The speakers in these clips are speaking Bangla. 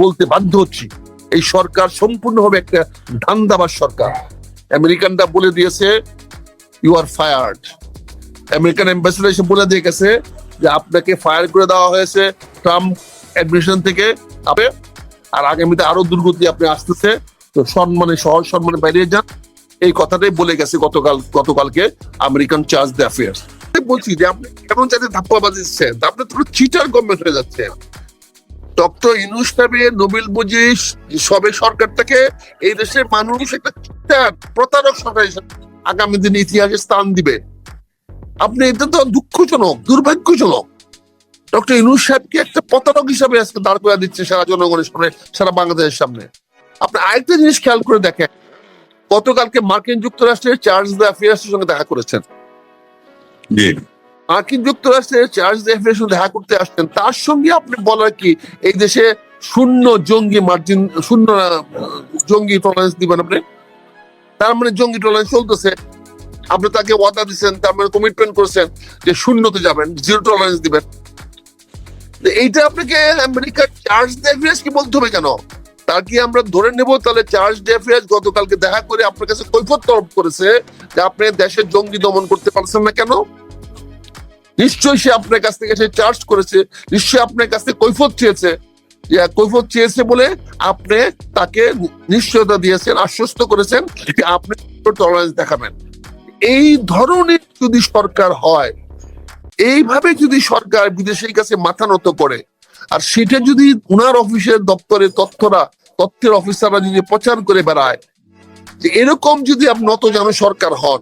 বলতে বাধ্য হচ্ছি, এই সরকার সম্পূর্ণভাবে একটা ধান্দাবাজ সরকার। আমেরিকানরা বলে দিয়েছে you are fired American ambassador এসে বলে দিয়ে গেছে যে, আপনাকে ফায়ার করে দেওয়া হয়েছে ট্রাম্প অ্যাডমিনিস্ট্রেশন থেকে। আপনি আর আগামীতে আরও দুর্গতি আপনি আসতেছে, তো সম্মানে সহজ সম্মানে বাইরে যান। এই কথাটাই বলে গেছে গতকাল, গতকালকে আমেরিকান চার্জ দ্য অ্যাফেয়ার্স বলছি যে, আপনি কেমন চাইতে ধাপ্পা বাজিয়েছেন আপনি তো চিটার গভর্নমেন্ট হয়ে যাচ্ছে ডক্টর ইনুস সাহেবের নোবেল বুঝি সবে সরকারটাকে এই দেশের মানুষ একটা প্রতারক সরকার আগামী দিনে ইতিহাসে স্থান দিবে। আপনি এটা তো দুঃখজনক, দুর্ভাগ্যজনক। ডক্টর ইনুস সাহেবকে একটা প্রতারক হিসাবে আজকে দাঁড় করে দিচ্ছে সারা জনগণের সামনে, সারা বাংলাদেশের সামনে। আপনি আরেকটা জিনিস খেয়াল করে দেখেন, গতকালকে মার্কিন যুক্তরাষ্ট্রের চার্জ দ্য অ্যাফেয়ার্সের সঙ্গে দেখা করেছেন। মার্কিন যুক্তরাষ্ট্রের চার্জ সঙ্গে দেখা করতে আসছেন, তার সঙ্গে আপনি বলার কি, এই দেশে শূন্য জঙ্গি মার্জিন শূন্য জঙ্গি টলারেন্স দিবেন আপনি? তার মানে জঙ্গি টলারেন্স চলতেছে। আপনি তাকে ওয়াদা দিচ্ছেন তার মানে কমিটমেন্ট করেছেন যে শূন্যতে যাবেন জিরো টলারেন্স দিবেন। এইটা আপনাকে আমেরিকার চার্জ ডেফিয়াস কি বলতে হবে কেন? তার কি আমরা ধরে নেব? তাহলে চার্জ ডেফিয়াস গতকালকে দেখা করে আপনার কাছে কৈফত তরফ করেছে যে আপনি দেশের জঙ্গি দমন করতে পারছেন না কেন? নিশ্চয়ই সে আপনার কাছ থেকে সে চার্জ করেছে, নিশ্চয়ই আপনার কাছ থেকে কৈফত চেয়েছে। কৈফত চেয়েছে বলে আপনি তাকে নিশ্চয়তা দিয়েছেন, আশ্বস্ত করেছেন যে আপনি টলারেন্স দেখাবেন। এই ধরনের যদি সরকার হয়, এইভাবে যদি সরকার বিদেশের কাছে মাথা নত করে, আর সেটা যদি উনার অফিসের দপ্তরে তথ্যরা, তথ্যের অফিসাররা যদি প্রচার করে বেড়ায়, যে এরকম যদি আপনি নত যেন সরকার হন,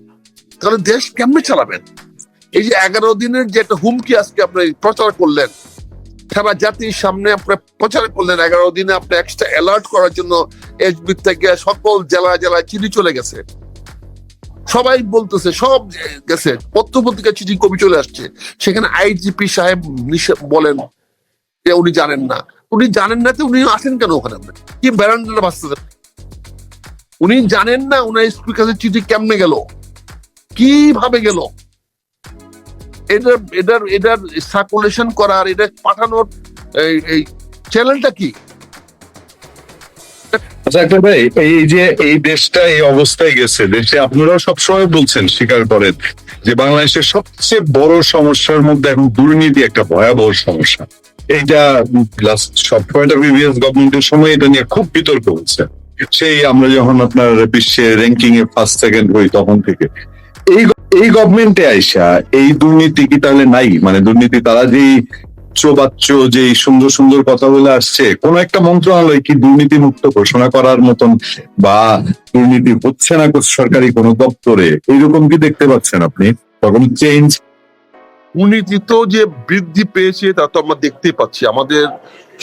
তাহলে দেশ কেমনে চালাবেন? এই যে এগারো দিনের যে একটা হুমকি আজকে আপনি প্রচার করলেন, সারা জাতির সামনে আপনি প্রচার করলেন, এগারো দিনে আপনি এক্সট্রা অ্যালার্ট করার জন্য এসবি থেকে সকল জেলা জেলায় চিঠি চলে গেছে। সবাই বলতেছে, সব গেছে পত্র পত্রিকা চিঠি কবি চলে আসছে। সেখানে আইজিপি সাহেব বলেন যে উনি জানেন না। উনি জানেন না তো উনি আসেন কেন ওখানে? কি ব্যারান্ডা বাঁচতেছেন? উনি জানেন না উনার স্পিকারের চিঠি কেমনে গেল? কীভাবে গেল? এটার এটার সার্কুলেশন করার এটা পাঠানোর এই চ্যানেলটা কি? আচ্ছা ভাই, এই যে এই দেশটা এই অবস্থায় গেছে, দেশে আপনারাও সবসময় বলছেন, স্বীকার করেন, যে বাংলাদেশের সবচেয়ে বড় সমস্যার মধ্যে এখন দুর্নীতি একটা ভয়াবহ সমস্যা। এইটা লাস্ট সবসময়টা প্রিভিয়াস গভর্নমেন্টের সময় এটা নিয়ে খুব বিতর্ক হচ্ছে। সেই আমরা যখন আপনার বিশ্বে র্যাঙ্কিং এ ফার্স্ট সেকেন্ড হই তখন থেকে। এই এই গভর্নমেন্টে আইসা এই দুর্নীতি কি তাহলে নাই? মানে দুর্নীতি তারা যেই চোবাচ্চ যে সুন্দর সুন্দর কথা বলে আসছে, কোন একটা মন্ত্রণালয় কি দুর্নীতি মুক্ত ঘোষণা করার মতন বা দুর্নীতি হচ্ছে না সরকারি কোন দপ্তরে? এইরকম কি দেখতে পাচ্ছেন আপনি? তখন চেঞ্জ দুর্নীতি তো যে বৃদ্ধি পেয়েছে, তা তো আমরা দেখতেই পাচ্ছি। আমাদের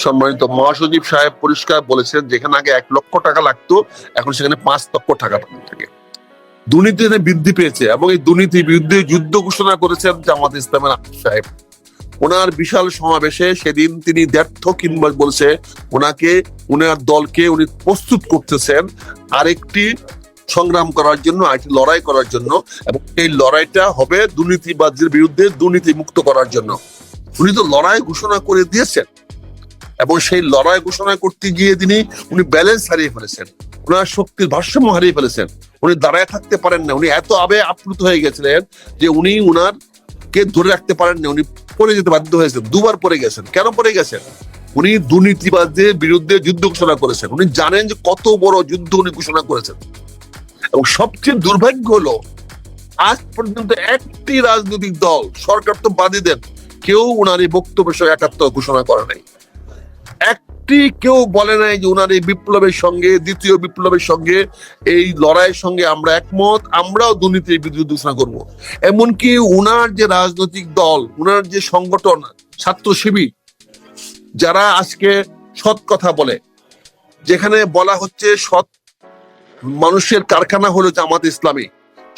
সম্মানিত মহাসচিব সাহেব পরিষ্কার বলেছেন, যেখানে আগে এক লক্ষ টাকা লাগতো, এখন সেখানে পাঁচ লক্ষ টাকা থাকে। দুর্নীতি বৃদ্ধি পেয়েছে এবং এই দুর্নীতির বিরুদ্ধে যুদ্ধ ঘোষণা করেছেন জামাত ইসলামের সাহেব। ওনার বিশাল সমাবেশে সেদিন তিনি ব্যর্থ কিংবা বলছে ওনাকে, ওনার দলকে উনি প্রস্তুত করতেছেন আরেকটি সংগ্রাম করার জন্য, আরেকটি লড়াই করার জন্য এবং এই লড়াইটা হবে দুর্নীতিবাদীর বিরুদ্ধে দুর্নীতি মুক্ত করার জন্য। উনি তো লড়াই ঘোষণা করে দিয়েছেন এবং সেই লড়াই ঘোষণা করতে গিয়ে তিনি, উনি ব্যালেন্স হারিয়ে ফেলেছেন। ওনার শক্তির ভারসাম্য হারিয়ে ফেলেছেন। উনি দাঁড়ায় থাকতে পারেন না, উনি এত আবে আপ্লুত হয়ে গেছিলেন যে উনি উনার কে ধরে রাখতে পারেন না, উনি পড়ে যেতে বাধ্য হয়েছেন, দুবার পড়ে গেছেন। কেন পড়ে গেছেন? উনি দুর্নীতিবাদীদের বিরুদ্ধে যুদ্ধ ঘোষণা করেছেন। উনি জানেন যে কত বড় যুদ্ধ উনি ঘোষণা করেছেন। এবং সবচেয়ে দুর্ভাগ্য হলো, আজ পর্যন্ত একটি রাজনৈতিক দল, সরকার তো বাদই দেন, কেউ উনার এই বক্তব্য সহ একাত্ম ঘোষণা করে নাই। একটি কেউ বলে নাই যে উনার এই বিপ্লবের সঙ্গে, দ্বিতীয় বিপ্লবের সঙ্গে, এই লড়াইয়ের সঙ্গে আমরা একমত, আমরাও দুর্নীতির বিরুদ্ধে ঘোষণা করব। এমনকি উনার যে রাজনৈতিক দল, উনার যে সংগঠন, ছাত্র শিবির, যারা আজকে সৎ কথা বলে, যেখানে বলা হচ্ছে সৎ মানুষের কারখানা হলো জামাত ইসলামী,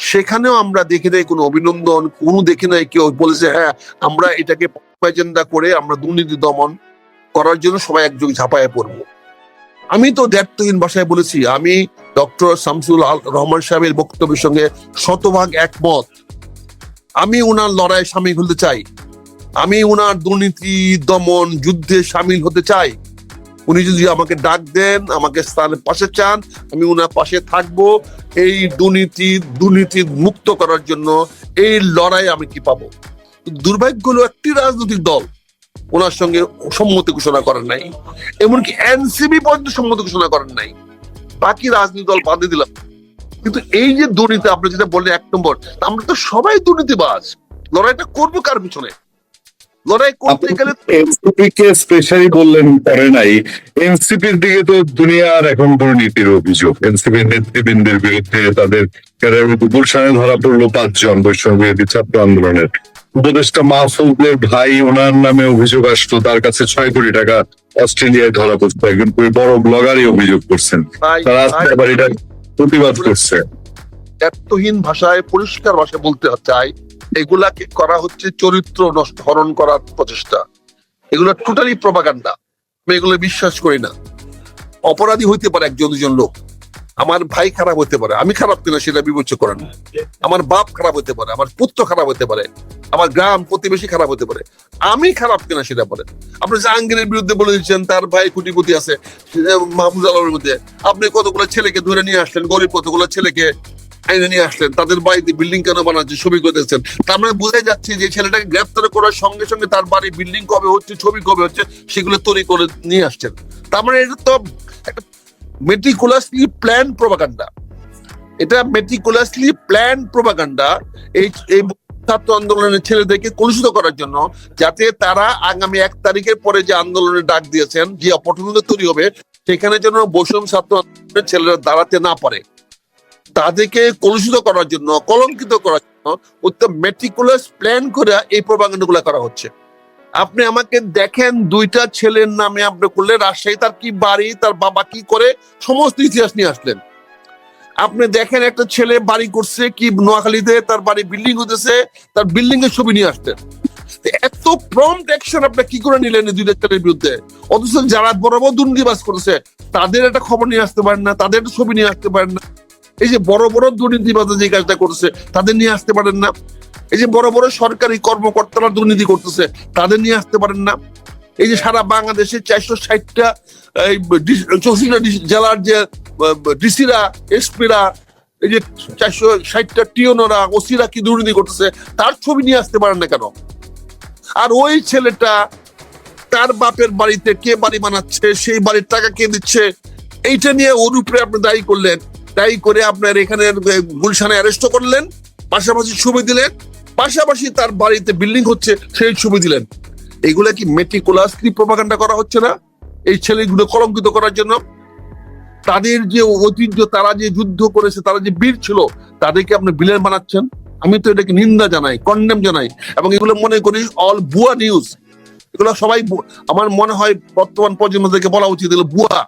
সেখানেও আমরা দেখি নাই কোনো অভিনন্দন, কোনো দেখি নাই কেউ বলেছে হ্যাঁ আমরা এটাকে করে আমরা দুর্নীতি দমন করার জন্য সবাই একযোগে ঝাঁপায় পড়ব। আমি তো দ্ব্যর্থহীন ভাষায় বলেছি, আমি ডক্টর শামসুল আল রহমান সাহেবের বক্তব্যের সঙ্গে শতভাগ একমত। আমি ওনার লড়াই সামিল হতে চাই। আমি ওনার দুর্নীতি, দমন, যুদ্ধে সামিল হতে চাই। উনি যদি আমাকে ডাক দেন, আমাকে স্থানের পাশে চান, আমি ওনার পাশে থাকব। এই দুর্নীতি দুর্নীতি মুক্ত করার জন্য এই লড়াই আমি কি পাবো? দুর্ভাগ্য হলো একটি রাজনৈতিক দল। ওনার সঙ্গে সম্মতি ঘোষণা করেন নাই এমনকি এনসিবি পর্যন্ত সম্মতি ঘোষণা করেন নাই। বাকি রাজনৈতিক দল বাদে দিলাম। কিন্তু এই যে দুর্নীতি আপনি যেটা বললেন এক নম্বর আমরা তো সবাই দুর্নীতিবাজ। লড়াইটা করব কার পিছনে? লড়াই করতে গেলে এনসিপি কে স্পেশালি বললেন করে নাই। এনসিপির দিকে তো দুনিয়ার এখন দুর্নীতির অভিযোগ। এনসিপির নেতৃবৃন্দের বিরুদ্ধে তাদের গুলশানে ধরা পড়ল পাঁচজন বৈষম্য বিরোধী ছাত্র আন্দোলনের। উপদেষ্টা মাহফুজের ভাই ওনার নামে অভিযোগ আসতো তার কাছে ছয় কোটি টাকা অস্ট্রেলিয়ায় ধরা পড়তো একজন খুবই বড় ব্লগারই অভিযোগ করছেন। তারা আজকে আবার এটা প্রতিবাদ করছে। এতহীন ভাষায় পরিষ্কার ভাষায় বলতে চাই এগুলাকে করা হচ্ছে চরিত্র নষ্ট হরণ করার প্রচেষ্টা। এগুলো টোটালি প্রপাগান্ডা আমি এগুলো বিশ্বাস করি না। অপরাধী হইতে পারে একজন দুজন লোক। আমার ভাই খারাপ হতে পারে। আমি খারাপ কিনা সেটা বিবেচ্য করেন না। আমার বাপ খারাপ হতে পারে। আমার পুত্র খারাপ হতে পারে। আমার গ্রাম প্রতিবেশী খারাপ হতে পারে। আমি খারাপ কিনা সেটা বলেন। আপনি জাহাঙ্গীরের বিরুদ্ধে বলে দিচ্ছেন, তার ভাই কুটিপতি আছে মাহফুজ আলমের মধ্যে। আপনি কতগুলো ছেলেকে ধরে নিয়ে আসলেন, গরিব কতগুলো ছেলেকে আইনে নিয়ে আসলেন, তাদের বাড়িতে বিল্ডিং কেন বানাচ্ছে ছবি করতেছেন তার মানে বোঝা যাচ্ছে যে ছেলেটাকে গ্রেপ্তার করার সঙ্গে সঙ্গে তার বাড়ি বিল্ডিং কবে হচ্ছে, ছবি কবে হচ্ছে, সেগুলো তৈরি করে নিয়ে আসছেন। তার মানে এটা তো একটা মেটিকুলাসলি প্ল্যান প্রোপাগান্ডা এটা মেটিকুলাসলি প্ল্যান প্রোপাগান্ডা এই এই ছাত্র আন্দোলনের ছেলেদেরকে কলুষিত করার জন্য যাতে তারা আগামী এক তারিখের পরে যে আন্দোলনের ডাক দিয়েছেন, যে অপরচুনিটি তৈরি হবে, সেখানে যেন বৈষম্য ছাত্র আন্দোলনের ছেলেরা দাঁড়াতে না পারে। তাদেরকে কলুষিত করার জন্য, কলঙ্কিত করার জন্য অত্যন্ত মেটিকুলাস প্ল্যান করে এই গুলা করা হচ্ছে। আপনি আমাকে দেখেন দুইটা ছেলের নামে আপনি করলে রাজশাহী তার কি বাড়ি, তার বাবা কি করে, সমস্ত ইতিহাস নিয়ে আসলেন। আপনি দেখেন একটা ছেলে বাড়ি করছে কি নোয়াখালীতে, তার বাড়ি বিল্ডিং হতেছে তার বিল্ডিং এর ছবি নিয়ে আসতেন এত প্রম্পট অ্যাকশন আপনি কি করে নিলেন এই দুইটা ছেলের বিরুদ্ধে? অথচ যারা বড় দুর্নীতিবাজ করেছে, তাদের একটা খবর নিয়ে আসতে পারেন না, তাদের একটা ছবি নিয়ে আসতে পারেন না। এই যে বড় বড় দুর্নীতিবাজ যে কাজটা করছে, তাদের নিয়ে আসতে পারেন না। এই যে বড় বড় সরকারি কর্মকর্তারা দুর্নীতি করতেছে, তাদের নিয়ে আসতে পারেন না। এই যে সারা বাংলাদেশে চারশো ষাটটা জেলার যে ডিসিরা এসপিরা, এই যে চারশো ষাটটা টিওনরা, ওসিরা কি দুর্নীতি করতেছে, তার ছবি নিয়ে আসতে পারেন না কেন? আর ওই ছেলেটা, তার বাপের বাড়িতে কে বাড়ি বানাচ্ছে, সেই বাড়ির টাকা কে দিচ্ছে, এইটা নিয়ে ওর উপরে আপনি দায়ী করলেন। দায়ী করে আপনার এখানে গুলশানে অ্যারেস্ট করলেন, পাশাপাশি ছবি দিলেন, পাশাপাশি তার বাড়িতে বিল্ডিং হচ্ছে, সেই ছবি দিলেন। এগুলা কি মেটিকুলাসলি প্রপাগান্ডা করা হচ্ছে না? এই ছেলেগুলো কলঙ্কিত করার জন্য তাদের যে ঐতিহ্য, তারা যে যুদ্ধ করেছে, তারা যে বীর ছিল, তাদেরকে আপনি বিলেন বানাচ্ছেন। আমি তো এটাকে নিন্দা জানাই কন্ডেম জানাই এবং এগুলো মনে করি অল ভুয়া নিউজ এগুলো সবাই আমার মনে হয় বর্তমান প্রজন্মদেরকে বলা উচিত, এগুলো ভুয়া।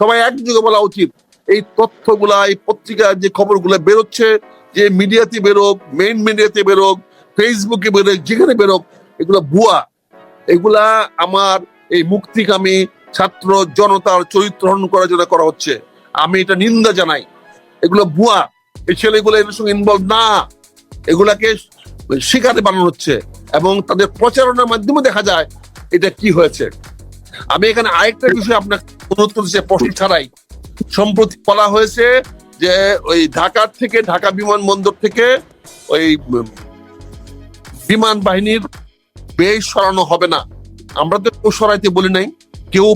সবাই একযোগে বলা উচিত। এই তথ্যগুলা, এই পত্রিকার যে খবরগুলো বেরোচ্ছে, যে মিডিয়াতে বেরোক মেইন মিডিয়াতে বেরোক ফেসবুকে বেরোক, যেখানে বেরোক, এগুলো ভুয়া। এগুলা আমার এই মুক্তিকামী ছাত্র জনতার চরিত্র হরণ করার জন্য করা হচ্ছে। আমি এটা নিন্দা জানাই। এগুলো ভুয়া। এই ছেলেগুলো এর সঙ্গে ইনভলভ না। এগুলাকে শিকারে বানানো হচ্ছে এবং তাদের প্রচারণার মাধ্যমে দেখা যায় এটা কি হয়েছে। আমি এখানে আরেকটা বিষয় আপনাকে প্রশ্ন ছাড়াই। সম্প্রতি বলা হয়েছে যে ওই ঢাকার থেকে, ঢাকা বিমানবন্দর থেকে ওই বিমান বাহিনীর বেশ সরানো হবে না। আমরা তো সরাইতে বলি নাই। কেউ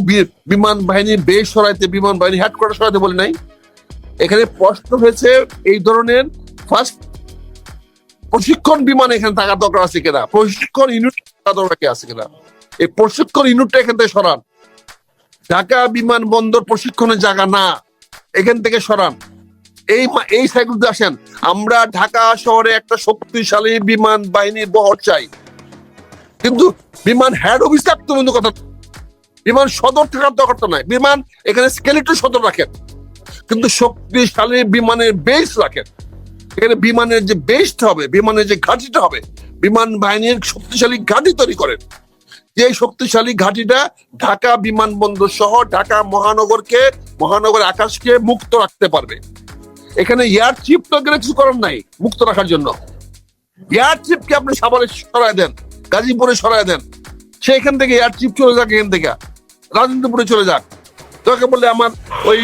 বিমান বাহিনী বেশ সরাইতে, বিমান বাহিনী হেডকোয়ার্টার সরাইতে বলে নাই। এখানে প্রশ্ন হয়েছে, এই ধরনের ফার্স্ট প্রশিক্ষণ বিমান এখানে থাকার দরকার আছে কিনা? প্রশিক্ষণ ইউনিট দরকার আছে কিনা? এই প্রশিক্ষণ ইউনিটটা এখান থেকে সরান। ঢাকা বিমানবন্দর প্রশিক্ষণের জায়গা না, এখান থেকে সরান। এই এই সাইকেল আসেন। আমরা ঢাকা শহরে একটা শক্তিশালী বিমান বাহিনীর বহর চাই। কিন্তু বিমান হেড অফিস থাকতে বন্ধু কথা। বিমান সদর থাকার দরকার তো নাই বিমান এখানে স্কেলেটর সদর রাখেন কিন্তু শক্তিশালী বিমানের বেস রাখেন এখানে বিমানের যে বেসটা হবে, বিমানের যে ঘাঁটিটা হবে, বিমান বাহিনীর শক্তিশালী ঘাঁটি তৈরি করেন যে শক্তিশালী ঘাঁটিটা ঢাকা বিমানবন্দর সহ ঢাকা মহানগরকে, মহানগর আকাশকে মুক্ত রাখতে পারবে। এখানে এয়ার চিফ তো গেলে কিছু করার নাই, মুক্ত রাখার জন্য। এয়ার চিফকে আপনি সাভারে সরায় দেন, গাজীপুরে সরায় দেন। সে এখান থেকে এয়ার চিফ চলে যাক এখান থেকে। রাজেন্দ্রপুরে চলে যাক তোকে বললে আমার ওই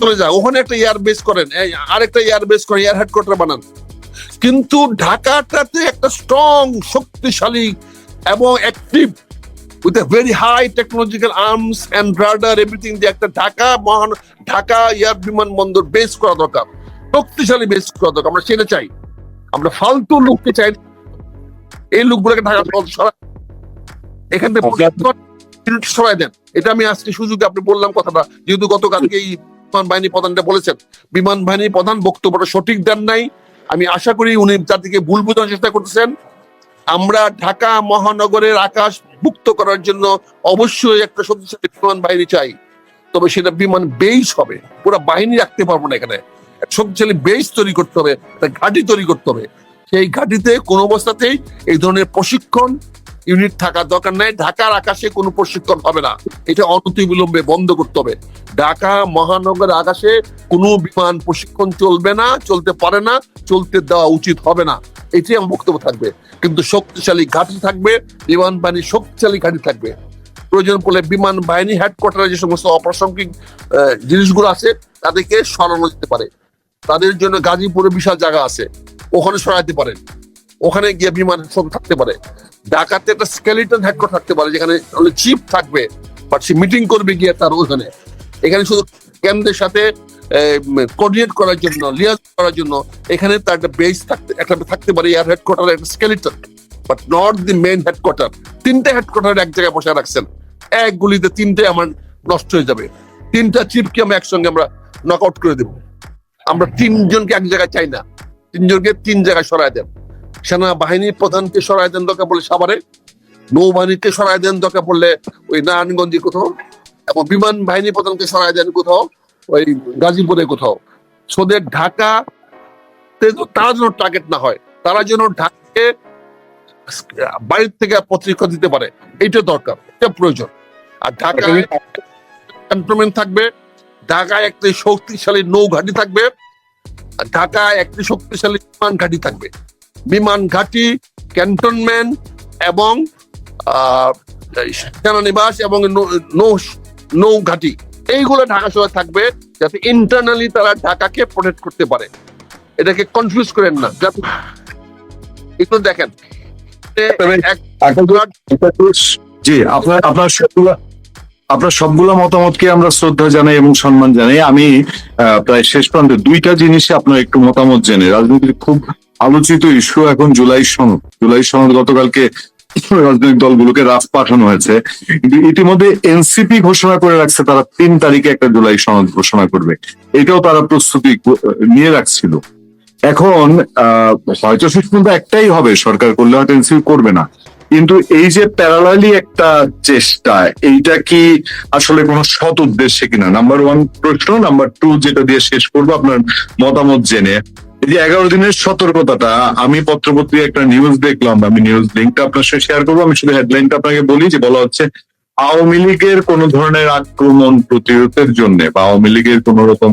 চলে যা। ওখানে একটা এয়ার বেস করেন আরেকটা এয়ার বেস করেন এয়ার হেডকোয়ার্টার বানান। কিন্তু ঢাকাটাতে একটা স্ট্রং শক্তিশালী এবং active with a very high technological arms and radar everything দিয়ে একটা ঢাকা মহান, ঢাকা এয়ার বিমানবন্দর বেস করা দরকার। শক্তিশালী বেস করা দরকার। আমরা সেটা চাই। আমরা ফালতু লোককে চাই। এই লোকগুলোকে ঢাকা এখান থেকে সরাই দেন। এটা আমি আজকে সুযোগে আপনি বললাম কথাটা, যেহেতু গতকালকে এই বিমান বাহিনী প্রধানটা বলেছেন। বিমান বাহিনী প্রধান বক্তব্যটা সঠিক দেন নাই। আমি আশা করি উনি জাতিকে ভুল বোঝানোর চেষ্টা করতেছেন। আমরা ঢাকা মহানগরের আকাশ মুক্ত করার জন্য অবশ্যই একটা শক্তিশালী বিমান বাহিনী চাই। তবে সেটা বিমান বেস হবে। পুরো বাহিনী রাখতে পারব না এখানে। শক্তিশালী বেস তৈরি করতে হবে, একটা ঘাঁটি তৈরি করতে হবে। সেই ঘাঁটিতে কোনো অবস্থাতেই এই ধরনের প্রশিক্ষণ ইউনিট থাকার দরকার নাই। ঢাকার আকাশে কোনো প্রশিক্ষণ হবে না। এটা অনতিবিলম্বে বন্ধ করতে হবে। ঢাকা মহানগর আকাশে কোনো বিমান প্রশিক্ষণ চলবে না, চলতে পারে না, চলতে দেওয়া উচিত হবে না। এটাই আমার বক্তব্য থাকবে। কিন্তু শক্তিশালী ঘাঁটি থাকবে, বিমান বাহিনী শক্তিশালী ঘাঁটি থাকবে। প্রয়োজন পড়লে বিমান বাহিনী হেডকোয়ার্টারে যে সমস্ত অপ্রাসঙ্গিক জিনিসগুলো আছে, তাদেরকে সরানো যেতে পারে। তাদের জন্য গাজীপুরে বিশাল জায়গা আছে। ওখানে সরাইতে পারেন। ওখানে গিয়ে বিমান সব থাকতে পারে। ঢাকাতে একটা স্কেলিটন হেডকোয়ার্টার থাকতে পারে, যেখানে চিপ থাকবে বাট সে মিটিং করবে গিয়ে তার ওখানে। এখানে শুধু কেন্দ্রের সাথে কোঅর্ডিনেট করার জন্য লিয়াজ করার জন্য, এখানে তার একটা বেস থাকতে, একটা থাকতে পারে এয়ার হেডকোয়ার্টার একটা skeleton but not the main headquarter তিনটে হেডকোয়ার্টার এক জায়গায় বসে রাখছেন। এক গুলিতে তিনটে আমার নষ্ট হয়ে যাবে। তিনটা চিপকে আমরা একসঙ্গে আমরা নক আউট করে দেবো। আমরা তিনজনকে এক জায়গায় চাই না। তিনজনকে তিন জায়গায় সরায় দেন। সেনা বাহিনীর প্রধানকে সরায় দেন দরকার বলে সাভারে নৌবাহিনীকে সরায় দেন দরকার পড়লে ওই নারায়ণগঞ্জে কোথাও এবং বিমান বাহিনী প্রধানকে সরায় দেন কোথাও ওই গাজীপুরে কোথাও। সোদের ঢাকা তারা যেন টার্গেট না হয় তারা যেন ঢাকাকে বাড়ির থেকে পত্রিকা দিতে পারে এইটা দরকার এটা প্রয়োজন। আর ঢাকায় ক্যান্টনমেন্ট থাকবে ঢাকায় একটি শক্তিশালী নৌ ঘাঁটি থাকবে ঢাকায় একটি শক্তিশালী বিমান ঘাঁটি থাকবে। বিমান ঘাঁটি, ক্যান্টনমেন্ট এবং সেনানিবাস এবং নৌ- নৌ ঘাঁটি। এইগুলো ঢাকা শহরে থাকবে যাতে ইন্টারনালি তারা ঢাকাকে প্রোটেক্ট করতে পারে। এটাকে কনফিউজ করেন না, যাতে একটু দেখেন। জি, আপনার আপনার আপনার সবগুলো মতামতকে আমরা শ্রদ্ধা জানাই এবং সম্মান জানাই। আমি প্রায় শেষ প্রান্তে দুইটা জিনিসে আপনার একটু মতামত জেনে। রাজনীতির খুব আলোচিত ইস্যু এখন জুলাই সনদ। জুলাই সনদ গতকালকে রাজনৈতিক দলগুলোকে রাফ পাঠানো হয়েছে। কিন্তু ইতিমধ্যে এনসিপি ঘোষণা করে রাখছে, তারা তিন তারিখে একটা জুলাই সনদ ঘোষণা করবে। এটাও তারা প্রস্তুতি নিয়ে রাখছিল। এখন, আহ, হয়তো শেষ একটাই হবে। সরকার করলে হয়তো এনসিপি করবে না। কিন্তু এই যে প্যারালালি একটা চেষ্টা, এইটা কি আসলে কোনো সৎ উদ্দেশ্যে কিনা? নাম্বার ওয়ান প্রশ্ন নাম্বার টু যেটা দিয়ে শেষ করব আপনার মতামত জেনে। এই যে এগারো দিনের সতর্কতাটা, আমি পত্রপত্রিকা একটা নিউজ দেখলাম, আমি নিউজ লিঙ্কটা আপনার সাথে শেয়ার করব, আমি শুধু হেডলাইনটা আপনাকে বলি যে বলা হচ্ছে, আওয়ামী লীগের কোন ধরনের আক্রমণ প্রতিরোধের জন্য বা আওয়ামী লীগের কোন রকম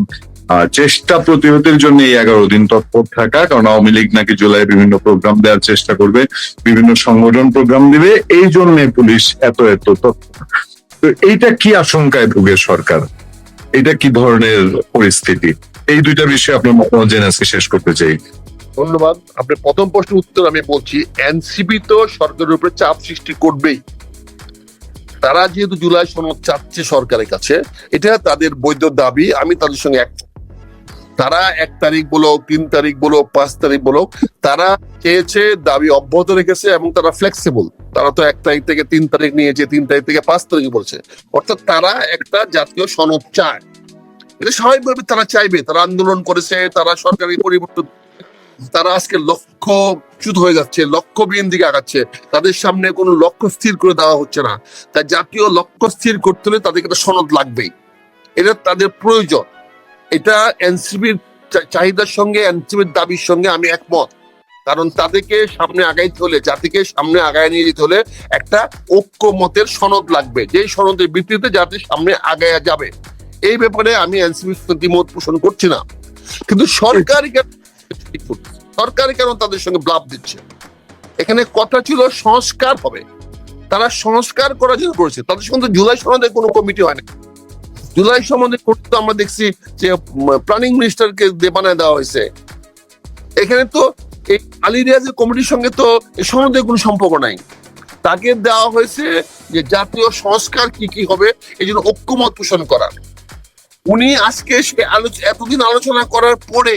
চেষ্টা প্রতিরোধের জন্য এই এগারো দিন তৎপর থাকা, কারণ আওয়ামী লীগ নাকি জুলাই বিভিন্ন প্রোগ্রাম দেওয়ার চেষ্টা করবে, বিভিন্ন সংগঠন প্রোগ্রাম দিবে, এই জন্য পুলিশ এত এত তৎপর। তো এইটা কি আশঙ্কায় ভুগে সরকার? এটা কি ধরনের পরিস্থিতি? এই দুইটা বিষয়ে আপনার মতামত জেনে আজকে শেষ করতে চাই। ধন্যবাদ। আপনার প্রথম প্রশ্নের উত্তর আমি বলছি, এনসিপি তো সরকারের উপরে চাপ সৃষ্টি করবেই। তারা যেহেতু জুলাই সনদ চাচ্ছে সরকারের কাছে, এটা তাদের বৈধ দাবি, আমি তাদের সঙ্গে এক তারা এক তারিখ বলো, তিন তারিখ বলো, পাঁচ তারিখ বলো, তারা চেয়েছে দাবি অব্যাহত রেখেছে এবং তারা ফ্লেক্সিবল তারা তো এক তারিখ থেকে তিন তারিখ নিয়েছে, তিন তারিখ থেকে পাঁচ তারিখ বলছে। অর্থাৎ তারা একটা জাতীয় সনদ চায়। এটা স্বাভাবিকভাবে তারা চাইবে, তারা আন্দোলন করেছে, তারা সরকারি পরিবর্তন, তারা আজকে লক্ষ্য চ্যুত হয়ে যাচ্ছে লক্ষ্য লক্ষ্যবিহীন দিকে আগাচ্ছে। তাদের সামনে কোনো লক্ষ্য স্থির করে দেওয়া হচ্ছে না। তাই জাতীয় লক্ষ্য স্থির করতে হলে তাদেরকে একটা সনদ লাগবেই। এটা তাদের প্রয়োজন। এটা এনসিপির চাহিদার সঙ্গে, এনসিপির দাবির সঙ্গে আমি একমত। কারণ তাদেরকে সামনে আগাইতে হলে জাতিকে সামনে আগায় নিয়ে যেতে হলে একটা ঐক্যমতের সনদ লাগবে। যেই সনদের ভিত্তিতে জাতি সামনে আগায়া যাবে। এই ব্যাপারে আমি এনসিপির প্রতি মত পোষণ করছি না। কিন্তু সরকারই কেন সরকার কেন তাদের সঙ্গে ব্লাভ দিচ্ছে? এখানে কথা ছিল সংস্কার হবে। তারা সংস্কার করার জন্য করেছে। তাদের সঙ্গে জুলাই সনদের কোনো কমিটি হয় না। জুলাই সম্বন্ধে করতে আমরা দেখছি যে প্ল্যানিং মিনিস্টারকে বানায় দেওয়া হয়েছে। এখানে তো এই আলী রিয়াজের কমিটির সঙ্গে তো সনদের কোনো সম্পর্ক নাই। তাকে দেওয়া হয়েছে যে জাতীয় সংস্কার কি কি হবে, এই জন্য ঐক্যমত পোষণ করার উনি আজকে সে এতদিন আলোচনা করার পরে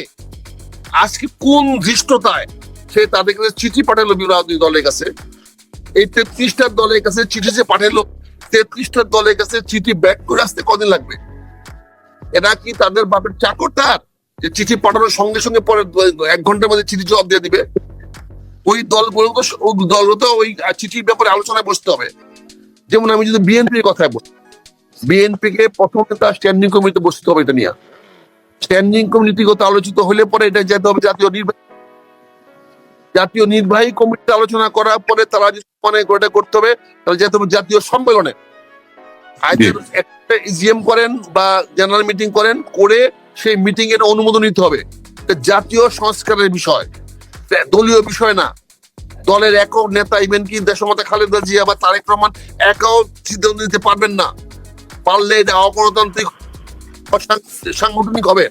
আজকে কোন ধৃষ্টতায় সে তাদের কাছে চিঠি পাঠালো বিরোধী দলের কাছে? এই তেত্রিশটার দলের কাছে চিঠি যে পাঠালো তেত্রিশটার দলের কাছে চিঠি ব্যাক করে আসতে কদিন লাগবে? এরা কি তাদের বাপের চাকর তার যে চিঠি পাঠানোর সঙ্গে সঙ্গে পরে এক ঘণ্টার মধ্যে চিঠি জবাব দিয়ে দিবে? ওই দলগুলো ওই দলগুলো তো ওই চিঠির ব্যাপারে আলোচনায় বসতে হবে। যেমন আমি যদি বিএনপির কথায় বলি বিএনপি কে প্রথমে তার স্ট্যান্ডিং কমিটিতে বসতে হবে এটা নিয়ে। স্ট্যান্ডিং কমিটিগত আলোচিত হলে পরে এটা যেতে হবে জাতীয় নির্বাহী জাতীয় নির্বাহী কমিটিতে আলোচনা করার পরে তারা মনে করতে হবে তাহলে জাতীয় সম্মেলনে একটা ইজিএম করেন বা জেনারেল মিটিং করেন করে সেই মিটিং এর অনুমোদন নিতে হবে। জাতীয় সংস্কারের বিষয়। দলীয় বিষয় না। দলের একক নেতা ইভেন কি দেশমাতা খালেদা জিয়া বা তারেক রহমান একাও সিদ্ধান্ত নিতে পারবেন না। পারলে এটা অগণতান্ত্রিক সাংগঠনিক হবে।